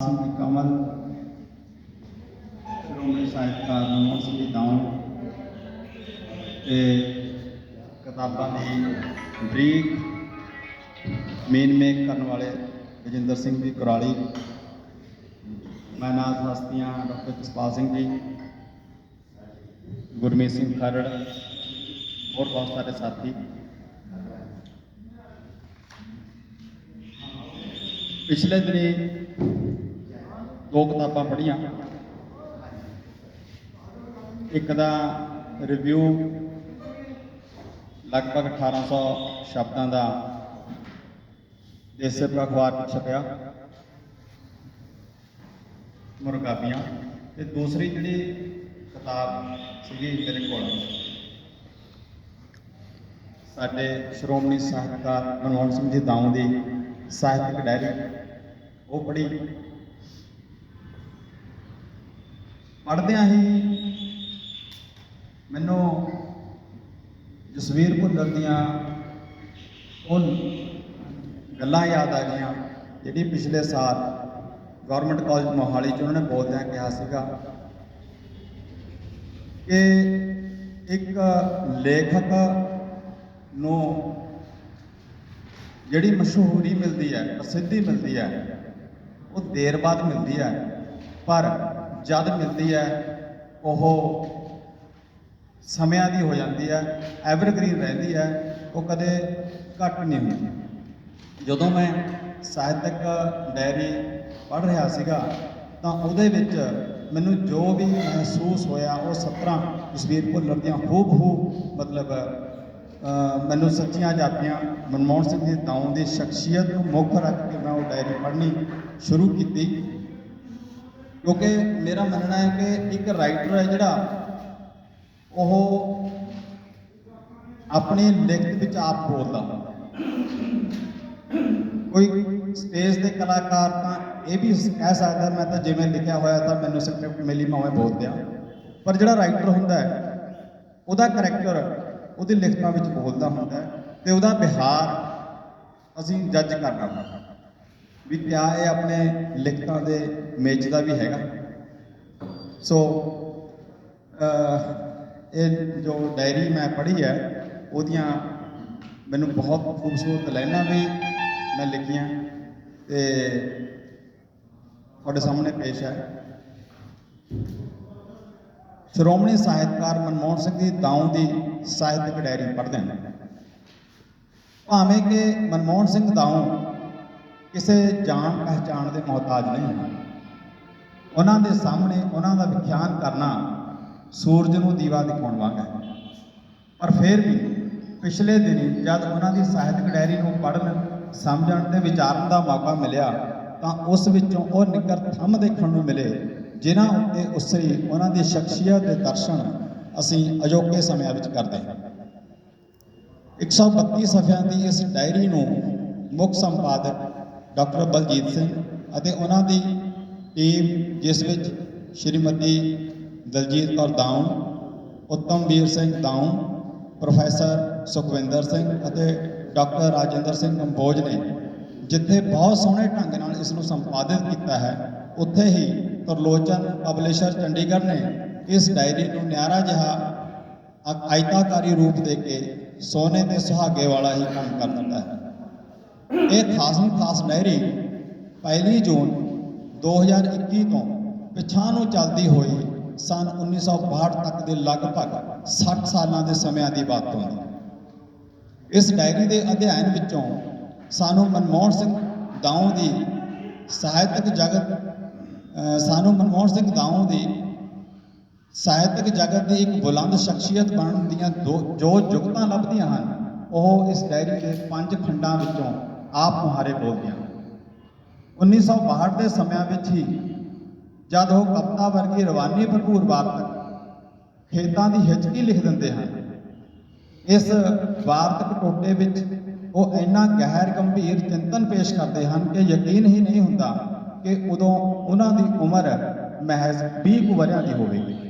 ਸਿੰਘ ਕਮਲ ਸ਼੍ਰੋਮਣੀ ਸਾਹਿਤਕਾਰ ਮਨਮੋਹਨ ਸਿੰਘ ਜੀ ਦਾਉਂ ਤੇ ਕਿਤਾਬਾਂ ਦੀ ਬਰੀਕ ਮੇਨ ਮੇਕ ਕਰਨ ਵਾਲੇ ਰਜਿੰਦਰ ਸਿੰਘ ਜੀ ਕੁਰਾਲੀ ਮੈਨਾਜ ਹਸਤੀਆਂ ਡਾਕਟਰ ਜਸਪਾਲ ਸਿੰਘ ਜੀ ਗੁਰਮੀਤ ਸਿੰਘ ਖਰੜ ਹੋਰ ਬਹੁਤ ਸਾਰੇ ਸਾਥੀ ਪਿਛਲੇ ਦਿਨੀ ਦੋ ਕਿਤਾਬਾਂ ਪੜ੍ਹੀਆਂ। ਇੱਕ ਦਾ ਰਿਵਿਊ ਲਗਭਗ 1800 ਸ਼ਬਦਾਂ ਦਾ ਦੇਸੇ ਅਖਬਾਰ ਵਿੱਚ ਛਪਿਆ। ਮੁਰਗਾਬੀਆਂ। ਤੇ ਦੂਸਰੀ ਜਿਹੜੀ ਕਿਤਾਬ ਸੀਗੀ ਮੇਰੇ ਕੋਲ, ਸਾਡੇ ਸ਼੍ਰੋਮਣੀ ਸਾਹਿਤਕਾਰ ਮਨਮੋਹਨ ਸਿੰਘ ਜੀ ਦਾਉਂ ਦੀ ਸਾਹਿਤਕ ਡਾਇਰੀ ਉਹ ਪੜ੍ਹੀ। ਪੜ੍ਹਦਿਆਂ ਹੀ ਮੈਨੂੰ ਜਸਵੀਰ ਭੁੱਲਰ ਦੀਆਂ ਉਹ ਗੱਲਾਂ ਯਾਦ ਆ ਗਈਆਂ, ਜਿਹੜੀ ਪਿਛਲੇ ਸਾਲ ਗਵਰਨਮੈਂਟ ਕਾਲਜ ਮੋਹਾਲੀ 'ਚ ਉਹਨਾਂ ਨੇ ਬੋਲਦਿਆਂ ਕਿਹਾ ਸੀਗਾ ਕਿ ਇੱਕ ਲੇਖਕ ਨੂੰ ਜਿਹੜੀ ਮਸ਼ਹੂਰੀ ਮਿਲਦੀ ਹੈ, ਪ੍ਰਸਿੱਧੀ ਮਿਲਦੀ ਹੈ, ਉਹ ਦੇਰ ਬਾਅਦ ਮਿਲਦੀ ਹੈ, ਪਰ ਜਦ ਮਿਲਦੀ ਹੈ, ਉਹ ਸਮਿਆਂ ਦੀ ਹੋ ਜਾਂਦੀ ਹੈ ਐਵਰਗ੍ਰੀਨ ਰਹਿੰਦੀ ਹੈ, ਉਹ ਕਦੇ ਘੱਟ ਨਹੀਂ ਹੁੰਦੀ। ਜਦੋਂ ਮੈਂ ਸਾਹਿਤਕ ਡਾਇਰੀ ਪੜ੍ਹ ਰਿਹਾ ਸੀਗਾ, ਤਾਂ ਉਹਦੇ ਵਿੱਚ ਮੈਨੂੰ ਜੋ ਵੀ ਮਹਿਸੂਸ ਹੋਇਆ, ਉਹ 17 ਜਸਵੀਰ ਭੁੱਲਰ ਦੀਆਂ ਖੂਬ ਹੂ ਮਤਲਬ ਮੈਨੂੰ ਸੱਚੀਆਂ ਜਾਪੀਆਂ, ਮਨਮੋਹਨ ਸਿੰਘ ਜੀ ਦਾਉਂ ਦੀ ਸ਼ਖਸੀਅਤ ਨੂੰ ਮੁੱਖ ਰੱਖ ਕੇ ਮੈਂ ਉਹ ਡਾਇਰੀ ਪੜ੍ਹਨੀ ਸ਼ੁਰੂ ਕੀਤੀ। ਕਿਉਂਕਿ ਮੇਰਾ ਮੰਨਣਾ ਹੈ ਕਿ ਇੱਕ ਰਾਈਟਰ ਹੈ ਜਿਹੜਾ ਉਹ ਆਪਣੀ ਲਿਖਤ ਵਿੱਚ ਆਪ ਬੋਲਦਾ ਕੋਈ ਸਟੇਜ ਦੇ ਕਲਾਕਾਰ ਤਾਂ ਇਹ ਵੀ ਕਹਿ ਸਕਦਾ, ਮੈਂ ਤਾਂ ਜਿਵੇਂ ਲਿਖਿਆ ਹੋਇਆ ਤਾਂ ਮੈਨੂੰ ਸਕ੍ਰਿਪਟ ਮਿਲੀ, ਮੈਂ ਉਵੇਂ ਬੋਲ ਦਿਆਂ। ਪਰ ਜਿਹੜਾ ਰਾਈਟਰ ਹੁੰਦਾ ਹੈ, ਉਹਦਾ ਕਰੈਕਟਰ ਉਹਦੀ ਲਿਖਤਾਂ ਵਿੱਚ ਬੋਲਦਾ ਹੁੰਦਾ ਹੈ ਤੇ ਉਹਦਾ ਵਿਹਾਰ ਅਸੀਂ ਜੱਜ ਕਰਨਾ ਹੁੰਦਾ ਵੀ ਕਿਆ ਇਹ ਆਪਣੇ ਲਿਖਤਾਂ ਦੇ ਮੇਜ਼ ਦਾ ਵੀ ਹੈਗਾ। ਸੋ ਇਹ ਜੋ ਡਾਇਰੀ ਮੈਂ ਪੜ੍ਹੀ ਹੈ, ਉਹਦੀਆਂ ਮੈਨੂੰ ਬਹੁਤ ਖੂਬਸੂਰਤ ਲਾਈਨਾਂ ਵੀ ਮੈਂ ਲਿਖੀਆਂ ਤੇ ਤੁਹਾਡੇ ਸਾਹਮਣੇ ਪੇਸ਼ ਹੈ। ਸ਼੍ਰੋਮਣੀ ਸਾਹਿਤਕਾਰ ਮਨਮੋਹਨ ਸਿੰਘ ਜੀ ਦਾਉਂ ਦੀ ਸਾਹਿਤਕ ਡਾਇਰੀ ਪੜ੍ਹਦੇ ਹਾਂ ਭਾਵੇਂ ਕਿ ਮਨਮੋਹਨ ਸਿੰਘ ਦਾਉਂ ਕਿਸੇ ਜਾਣ ਪਹਿਚਾਣ ਦੇ ਮੁਹਤਾਜ ਨਹੀਂ ਹਨ ਉਹਨਾਂ ਦੇ ਸਾਹਮਣੇ ਉਹਨਾਂ ਦਾ ਵਿਖਿਆਨ ਕਰਨਾ ਸੂਰਜ ਨੂੰ ਦੀਵਾ ਦਿਖਾਉਣ ਵਾਂਗ ਹੈ। ਪਰ ਫਿਰ ਵੀ ਪਿਛਲੇ ਦਿਨੀ ਜਦ ਉਹਨਾਂ ਦੀ ਸਾਹਿਤਕ ਡਾਇਰੀ ਨੂੰ ਪੜ੍ਹਨ, ਸਮਝਣ ਤੇ ਵਿਚਾਰਨ ਦਾ ਮੌਕਾ ਮਿਲਿਆ, ਤਾਂ ਉਸ ਵਿੱਚੋਂ ਉਹ ਨਿੱਕਰ ਥੰਮ ਦੇਖਣ ਨੂੰ ਮਿਲੇ, ਜਿਨ੍ਹਾਂ ਉੱਤੇ ਉਸਰੀ ਉਹਨਾਂ ਦੀ ਸ਼ਖਸੀਅਤ ਦੇ ਦਰਸ਼ਨ ਅਸੀਂ ਅਜੋਕੇ ਸਮਿਆਂ ਵਿੱਚ ਕਰਦੇ ਹਾਂ। 132 ਸਫ਼ਿਆਂ ਦੀ ਇਸ ਡਾਇਰੀ ਨੂੰ ਮੁੱਖ ਸੰਪਾਦਕ ਡਾਕਟਰ ਬਲਜੀਤ ਸਿੰਘ ਅਤੇ ਉਹਨਾਂ ਦੀ ਟੀਮ, ਜਿਸ ਵਿੱਚ ਸ਼੍ਰੀਮਤੀ ਦਲਜੀਤ ਕੌਰ ਦਾਉਂ ਉੱਤਮਵੀਰ ਸਿੰਘ ਦਾਉਂ ਪ੍ਰੋਫੈਸਰ ਸੁਖਵਿੰਦਰ ਸਿੰਘ ਅਤੇ ਡਾਕਟਰ ਰਾਜਿੰਦਰ ਸਿੰਘ ਕੰਬੋਜ ਨੇ ਜਿੱਥੇ ਬਹੁਤ ਸੋਹਣੇ ਢੰਗ ਨਾਲ ਇਸ ਨੂੰ ਸੰਪਾਦਿਤ ਕੀਤਾ ਹੈ, ਉੱਥੇ ਹੀ ਤਰਲੋਚਨ ਪਬਲਿਸ਼ਰ ਚੰਡੀਗੜ੍ਹ ਨੇ ਇਸ ਡਾਇਰੀ ਨੂੰ ਨਿਆਰਾ ਜਿਹਾ ਆਇਤਾਕਾਰੀ ਰੂਪ ਦੇ ਕੇ ਸੋਨੇ ਦੇ ਸੁਹਾਗੇ ਵਾਲਾ ਹੀ ਕੰਮ ਕਰ ਦਿੱਤਾ ਹੈ। ਇਹ ਖਾਸਮ ਖਾਸ ਡਾਇਰੀ ਪਹਿਲੀ ਜੂਨ 2021 ਤੋਂ ਪਿਛਾਂ ਨੂੰ ਚੱਲਦੀ ਹੋਈ ਸਨ 1962 ਤੱਕ ਦੇ ਲਗਭਗ 60 ਸਾਲਾਂ ਦੇ ਸਮਿਆਂ ਦੀ ਬਾਤ ਹੁੰਦੀ ਇਸ ਡਾਇਰੀ ਦੇ ਅਧਿਐਨ ਵਿੱਚੋਂ ਸਾਨੂੰ ਮਨਮੋਹਨ ਸਿੰਘ ਦਾਉਂ ਦੀ ਸਾਹਿਤਕ ਜਗਤ ਸਾਨੂੰ ਮਨਮੋਹਨ ਸਿੰਘ ਦਾਉਂ ਦੀ ਸਾਹਿਤਕ ਜਗਤ ਦੀ ਇੱਕ ਬੁਲੰਦ ਸ਼ਖਸੀਅਤ ਬਣਨ ਦੀਆਂ ਦੋ ਜੋ ਜੁਗਤਾਂ ਲੱਭਦੀਆਂ ਹਨ, ਉਹ ਇਸ ਡਾਇਰੀ ਦੇ ਪੰਜ ਖੰਡਾਂ ਵਿੱਚੋਂ ਆਪ ਮੁਹਾਰੇ ਬੋਲਦੀਆਂ ਹਨ 1962 ਦੇ ਸਮਿਆਂ ਵਿੱਚ ਹੀ ਜਦ ਉਹ ਕਵਿਤਾ ਵਰਗੀ ਰਵਾਨੀ ਭਰਪੂਰ ਵਾਰਤਕ ਖੇਤਾਂ ਦੀ ਹਿਚਕੀ ਲਿਖ ਦਿੰਦੇ ਹਨ, ਇਸ ਵਾਰਤਕ ਟੋਟੇ ਵਿੱਚ ਉਹ ਇੰਨਾ ਗਹਿਰ, ਗੰਭੀਰ ਚਿੰਤਨ ਪੇਸ਼ ਕਰਦੇ ਹਨ ਕਿ ਯਕੀਨ ਹੀ ਨਹੀਂ ਹੁੰਦਾ ਕਿ ਉਦੋਂ ਉਹਨਾਂ ਦੀ ਉਮਰ ਮਹਿਜ਼ 20 ਕੁ ਵਰਿਆਂ ਦੀ ਹੋਵੇਗੀ।